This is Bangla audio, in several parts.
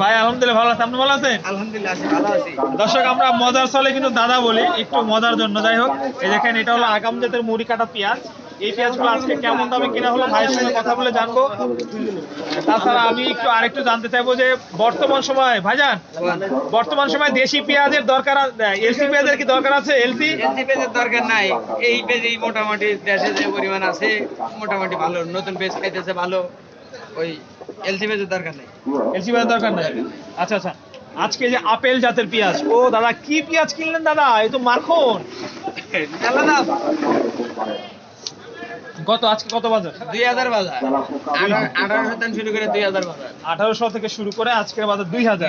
ভাই আলহামদুলিল্লাহ ভালো আছেন আপনি ভালো আছেন? আলহামদুলিল্লাহ ভালো আছি। দর্শক আমরা মজার চলে কিন্তু দাদা বলি একটু মজার জন্য। যাই হোক এই দেখেন এটা হলো আগাম জাতের মুড়ি কাটা পেঁয়াজ। এই পেঁয়াজগুলো আজকে কেমন দামে কিনা হলো ভাইয়ের সঙ্গে কথা বলে জানব। তাছাড়া আমি একটু আরেকটু জানতে চাইব যে বর্তমান সময় ভাইজান বর্তমান সময় দেশি পেঁয়াজের দরকার এলসি পেঁয়াজের কি দরকার আছে এলসি? এলসি পেজের দরকার নাই। এই পেজেই মোটামুটি দেশে যে পরিমাণ আছে মোটামুটি ভালো নতুন পেজ খাইতেছে ভালো। ওই এলসি পেজের দরকার নেই। এলসি দরকার নাই? আচ্ছা আচ্ছা। আজকে যে আপেল জাতের পেঁয়াজ ও দাদা কি পেঁয়াজ কিনলেন দাদা? এই তো মাখন। দাম আজকে কত বাজার? দুই হাজার বাজার। আঠারো শতাংশ শুরু করে দুই হাজার বাজার। আঠারোশো থেকে শুরু করে আজকের বাজার দুই হাজার।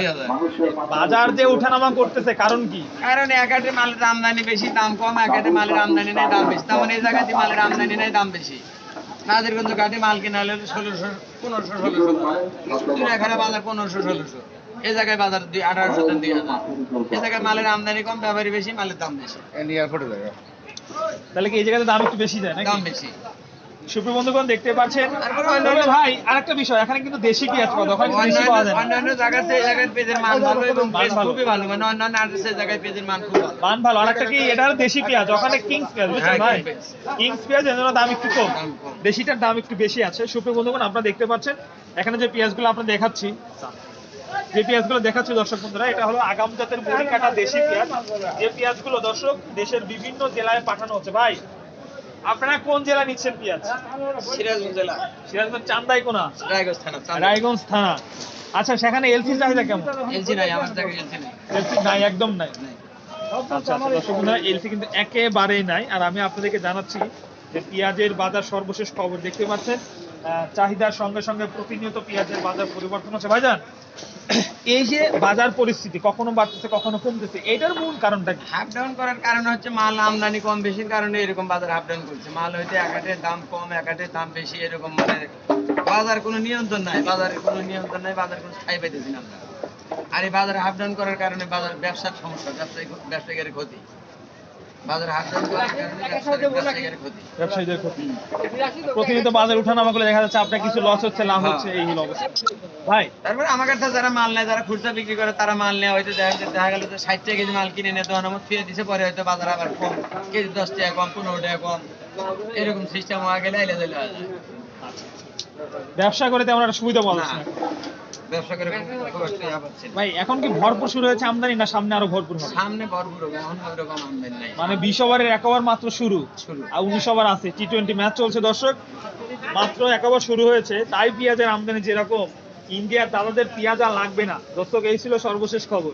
বাজার যে ওঠানামা করতেছে কারণ কি? কারণ এক হাটে মালের আমদানি বেশি দাম কম এক হাটে মালের আমদানি নেই দাম বেশি। তেমন এই জায়গাতে মালের আমদানি নেই দাম বেশি। নাজিরগঞ্জ ঘাটে মাল কিনা হলে ষোলোশো পনেরোশো ষোলোশো। এখানে বাজার পনেরোশো ষোলোশো। এ জায়গায় বাজার দুই আঠারোশো থেকে দুই হাজার এ জায়গায় মালের আমদানি কম ব্যাপারী বেশি মালের দাম বেশি। তাহলে কি এই জায়গাতে দাম একটু বেশি দেয় নাকি? দাম বেশি। সুপ্রিয় বন্ধুগণ দেখতে পাচ্ছেন? তারপরে অন্যান্য- তবে ভাই আরেকটা বিষয় এখানে কিন্তু দেশি পেঁয়াজ পাওয়া যায়, ওখানে কিন্তু দেশি পাওয়া যায় অন্যান্য না। অন্যান্য জায়গাতে জায়গায় পেঁয়াজের মান ভালো এবং পেঁয়াজ। খুবই ভালো। মানে অন্যান্য জায়গায় পেঁয়াজের মান খুব ভালো। মান ভালো। আরেকটা কি এটা হলো দেশি পেঁয়াজ ওখানে কিংস পেঁয়াজ বুঝছেন হ্যাঁ, ভাই? কিংস পেঁয়াজ। এর জন্য দাম একটু কম। কম। দেশিটার দাম একটু বেশি আছে। সুপ্রিয় বন্ধুগণ আপনারা দেখতে পাচ্ছেন এখানে যে পেঁয়াজগুলো আপনারা দেখাচ্ছি যে পেঁয়াজগুলো দেখাচ্ছি দর্শক বন্ধুরা এটা হলো আগাম জাতের বড়ি কাটা দেশি পেঁয়াজ। যে পেঁয়াজগুলো দর্শক দেশের বিভিন্ন জেলায় পাঠানো হচ্ছে। ভাই আপনারা কোন জেলা নিচ্ছেন পেঁয়াজ? সিরাজগঞ্জ জেলা। সিরাজগঞ্জ চান্দাইকোনা রায়গঞ্জ থানা রায়গঞ্জ থানা। আচ্ছা সেখানে এলসি চাহিদা কেমন? এলসি নাই আমার জায়গায় এলসি নাই। এলসি নাই একদম নাই। আচ্ছা আচ্ছা দর্শক বন্ধুরা এলসি কিন্তু একেবারেই নাই। আর আমি আপনাদেরকে জানাচ্ছি যে পেঁয়াজের বাজার সর্বশেষ খবর দেখতে পাচ্ছেন। চাহিদার সঙ্গে সঙ্গে প্রতিনিয়ত পেঁয়াজের বাজার পরিবর্তন হচ্ছে। ভাইজান এই যে বাজার পরিস্থিতি কখনো বাড়তেছে, কখনো কমতেছে, এটার মূল কারণটা কি? হাফ ডাউন করার কারণ হচ্ছে মাল আমদানি কম বেশির কারণে এরকম বাজার হাফ ডাউন করছে। মাল হইতে একাটের দাম কম একাটের দাম বেশি, এরকম মানে বাজার কোনো নিয়ন্ত্রণ নাই, বাজারের কোনো নিয়ন্ত্রণ নাই, বাজার কোনো স্থায়ী পাইতেছি না আমরা। আর এই বাজার হাফ ডাউন করার কারণে বাজার ব্যবসার সমস্যা, ব্যবসায়ী ব্যবসায়ীদের ক্ষতি। ব্যবসায়ীদের ক্ষতি। ব্যবসায়ীদের ক্ষতি। প্রতিনিয়ত বাজার উঠানামা করে দেখা যাচ্ছে আপনার কিছু লস হচ্ছে লাভ হচ্ছে এই হলো অবস্থা। ভাই। তারপরে আমার কাছে যারা মাল নেয় যারা খুচরা বিক্রি করে তারা মাল নেয় হয়তো দেখা যাচ্ছে- দেখা গেল যে ষাট টাকা কেজি মাল কিনে নিয়ে দোকান আমার ফিরে দিছে পরে হয়তো বাজার আবার কম। কেজি দশ টাকা কম পনেরো টাকা কম। এরকম সিস্টেম হওয়া গেলে আইলে দিলে হয় না। ব্যবসা করে তেমন একটা সুবিধা পাওয়া যাচ্ছে না। না ব্যবসা করে খুব- খুব একটা পাচ্ছি না। ভাই এখন কি ভরপুর শুরু হয়েছে আমদানি না সামনে আরও ভরপুর হবে সামনে ভরপুর হবে এখন ওইরকম আমদানি নাই মানে বিশ ওভারের এক ওভার মাত্র শুরু। আর ওভার আছে টি টোয়েন্টি ম্যাচ চলছে দর্শক মাত্র এক ওভার শুরু হয়েছে তাই পেঁয়াজের আমদানি যেরকম ইন্ডিয়ার দাদাদের পেঁয়াজ আর লাগবে না দর্শক এই ছিল সর্বশেষ খবর